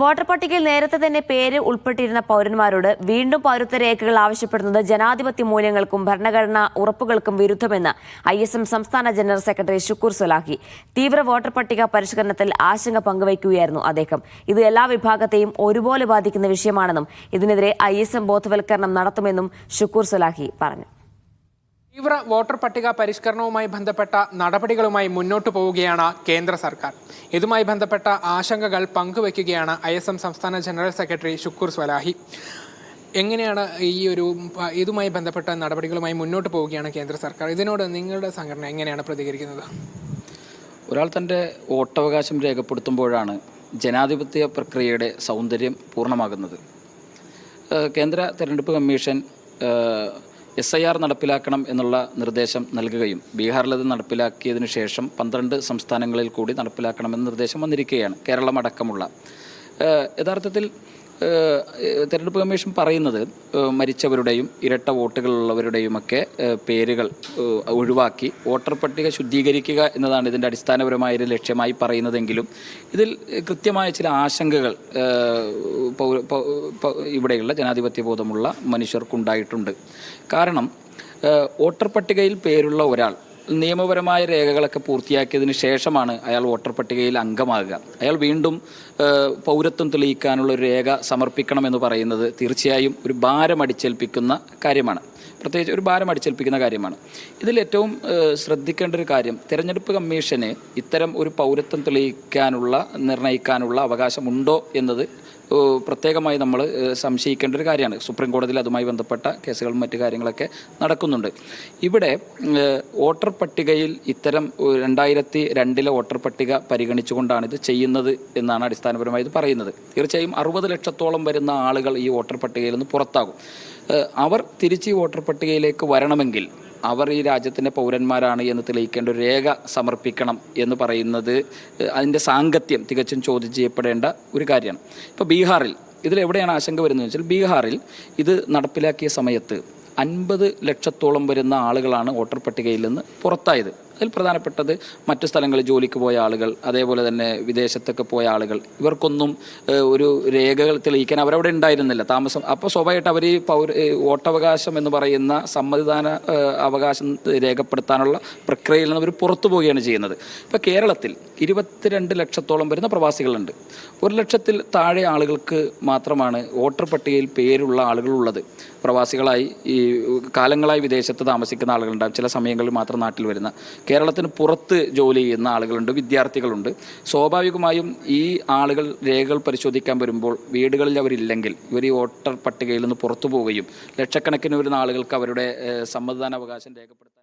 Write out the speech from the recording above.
Voter പട്ടികയിൽ നേരത്തെ തന്നെ പേര് ഉൾപ്പെട്ടിരുന്ന പൗരന്മാരോട് വീണ്ടും പൗരത്വ രേഖകൾ ആവശ്യപ്പെടുന്നത് ജനാധിപത്യ മൂല്യങ്ങൾക്കും ഭരണഘടനാ ഉറപ്പുകൾക്കും വിരുദ്ധമെന്ന് ഐ എസ് എം സംസ്ഥാന ജനറൽ സെക്രട്ടറി ഷുക്കൂർ സുലാഹി തീവ്ര വോട്ടർ പട്ടിക പരിഷ്കരണത്തിൽ ആശങ്ക പങ്കുവയ്ക്കുകയായിരുന്നു അദ്ദേഹം. ഇത് എല്ലാ വിഭാഗത്തെയും ഒരുപോലെ ബാധിക്കുന്ന വിഷയമാണെന്നും ഇതിനെതിരെ ഐ എസ് എം ബോധവൽക്കരണം നടത്തുമെന്നും ഷുക്കൂർ സുലാഹി പറഞ്ഞു. തീവ്ര വോട്ടർ പട്ടിക പരിഷ്കരണവുമായി ബന്ധപ്പെട്ട നടപടികളുമായി മുന്നോട്ടു പോവുകയാണ് കേന്ദ്ര സർക്കാർ. ഇതുമായി ബന്ധപ്പെട്ട ആശങ്കകൾ പങ്കുവയ്ക്കുകയാണ് ഐ എസ് എം സംസ്ഥാന ജനറൽ സെക്രട്ടറി ഷുക്കൂർ സ്വലാഹി. എങ്ങനെയാണ് ഈ ഒരു ഇതുമായി ബന്ധപ്പെട്ട നടപടികളുമായി മുന്നോട്ട് പോവുകയാണ് കേന്ദ്ര സർക്കാർ. ഇതിനോട് നിങ്ങളുടെ സംഘടന എങ്ങനെയാണ് പ്രതികരിക്കുന്നത്? ഒരാൾ തന്റെ വോട്ടവകാശം രേഖപ്പെടുത്തുമ്പോഴാണ് ജനാധിപത്യ പ്രക്രിയയുടെ സൗന്ദര്യം പൂർണമാകുന്നത്. കേന്ദ്ര തെരഞ്ഞെടുപ്പ് കമ്മീഷൻ എസ് ഐ ആർ നടപ്പിലാക്കണം എന്നുള്ള നിർദ്ദേശം നൽകുകയും ബീഹാറിലത് നടപ്പിലാക്കിയതിനു ശേഷം പന്ത്രണ്ട് സംസ്ഥാനങ്ങളിൽ കൂടി നടപ്പിലാക്കണമെന്ന നിർദ്ദേശം വന്നിരിക്കുകയാണ് കേരളം അടക്കമുള്ള. യഥാർത്ഥത്തിൽ തെരഞ്ഞെടുപ്പ് കമ്മീഷൻ പറയുന്നത് മരിച്ചവരുടെയും ഇരട്ട വോട്ടുകളുള്ളവരുടെയുമൊക്കെ പേരുകൾ ഒഴിവാക്കി വോട്ടർ പട്ടിക ശുദ്ധീകരിക്കുക എന്നതാണ് ഇതിന്റെ അടിസ്ഥാനപരമായ ഒരു ലക്ഷ്യമായി പറയുന്നതെങ്കിലും ഇതിൽ കൃത്യമായ ചില ആശങ്കകൾ ഇവിടെയുള്ള ജനാധിപത്യ ബോധമുള്ള മനുഷ്യർക്കുണ്ടായിട്ടുണ്ട്. കാരണം വോട്ടർ പട്ടികയിൽ പേരുള്ള ഒരാൾ നിയമപരമായ രേഖകളൊക്കെ പൂർത്തിയാക്കിയതിന് ശേഷമാണ് അയാൾ വോട്ടർ പട്ടികയിൽ അംഗമാകുക. അയാൾ വീണ്ടും പൗരത്വം തെളിയിക്കാനുള്ള ഒരു രേഖ സമർപ്പിക്കണമെന്ന് പറയുന്നത് തീർച്ചയായും ഒരു ഭാരം അടിച്ചേൽപ്പിക്കുന്ന കാര്യമാണ്. പ്രത്യേകിച്ച് ഒരു ഭാരം അടിച്ചേൽപ്പിക്കുന്ന കാര്യമാണ്. ഇതിൽ ഏറ്റവും ശ്രദ്ധിക്കേണ്ട ഒരു കാര്യം തെരഞ്ഞെടുപ്പ് കമ്മീഷന് ഇത്തരം ഒരു പൗരത്വം തെളിയിക്കാനുള്ള നിർണയിക്കാനുള്ള അവകാശമുണ്ടോ എന്നത് പ്രത്യേകമായി നമ്മൾ സംശയിക്കേണ്ട ഒരു കാര്യമാണ്. സുപ്രീം കോടതിയിൽ അതുമായി ബന്ധപ്പെട്ട കേസുകളും മറ്റു കാര്യങ്ങളൊക്കെ നടക്കുന്നുണ്ട്. ഇവിടെ വോട്ടർ പട്ടികയിൽ ഇത്തരം രണ്ടായിരത്തി രണ്ടിലെ വോട്ടർ പട്ടിക പരിഗണിച്ചുകൊണ്ടാണ് ഇത് ചെയ്യുന്നത് എന്നാണ് അടിസ്ഥാനപരമായി ഇത് പറയുന്നത്. തീർച്ചയായും അറുപത് ലക്ഷത്തോളം വരുന്ന ആളുകൾ ഈ വോട്ടർ പട്ടികയിൽ നിന്ന് പുറത്താകും. അവർ തിരിച്ച് വോട്ടർ പട്ടികയിലേക്ക് വരണമെങ്കിൽ അവർ ഈ രാജ്യത്തിന്റെ പൗരന്മാരാണ് എന്ന് തെളിയിക്കേണ്ട ഒരു രേഖ സമർപ്പിക്കണം എന്ന് പറയുന്നത് അതിന്റെ സാങ്കത്യം തികച്ചും ചോദ്യം ചെയ്യപ്പെടേണ്ട ഒരു കാര്യമാണ്. ഇപ്പോൾ ബീഹാറിൽ ഇതിലെവിടെയാണ് ആശങ്ക വരുന്നത് വെച്ചാൽ ബീഹാറിൽ ഇത് നടപ്പിലാക്കിയ സമയത്ത് അൻപത് ലക്ഷത്തോളം വരുന്ന ആളുകളാണ് വോട്ടർ പട്ടികയിൽ നിന്ന് പുറത്തായത്. അതിൽ പ്രധാനപ്പെട്ടത് മറ്റു സ്ഥലങ്ങളിൽ ജോലിക്ക് പോയ ആളുകൾ അതേപോലെ തന്നെ വിദേശത്തൊക്കെ പോയ ആളുകൾ. ഇവർക്കൊന്നും ഒരു രേഖകൾ തെളിയിക്കാൻ അവരവിടെ ഉണ്ടായിരുന്നില്ല. താമസം അപ്പോൾ സ്വാഭാവികമായിട്ട് അവർ ഈ പൗര വോട്ടവകാശം എന്ന് പറയുന്ന സമ്മതിദാന അവകാശം രേഖപ്പെടുത്താനുള്ള പ്രക്രിയയിൽ നിന്ന് അവർ പുറത്തു പോവുകയാണ് ചെയ്യുന്നത്. ഇപ്പോൾ കേരളത്തിൽ ഇരുപത്തിരണ്ട് ലക്ഷത്തോളം വരുന്ന പ്രവാസികളുണ്ട്. ഒരു ലക്ഷത്തിൽ താഴെ ആളുകൾക്ക് മാത്രമാണ് വോട്ടർ പട്ടികയിൽ പേരുള്ള ആളുകളുള്ളത്. പ്രവാസികളായി ഈ കാലങ്ങളായി വിദേശത്ത് താമസിക്കുന്ന ആളുകളുണ്ടാകും ചില സമയങ്ങളിൽ മാത്രം നാട്ടിൽ വരുന്ന കേരളത്തിന് പുറത്ത് ജോലി ചെയ്യുന്ന ആളുകളുണ്ട് വിദ്യാർത്ഥികളുണ്ട്. സ്വാഭാവികമായും ഈ ആളുകൾ രേഖകൾ പരിശോധിക്കാൻ വരുമ്പോൾ വീടുകളിൽ അവരില്ലെങ്കിൽ ഇവർ ഈ വോട്ടർ പട്ടികയിൽ നിന്ന് പുറത്തു പോവുകയും ലക്ഷക്കണക്കിന് വരുന്ന ആളുകൾക്ക് അവരുടെ സമ്മതിദാനാവകാശം രേഖപ്പെടുത്താൻ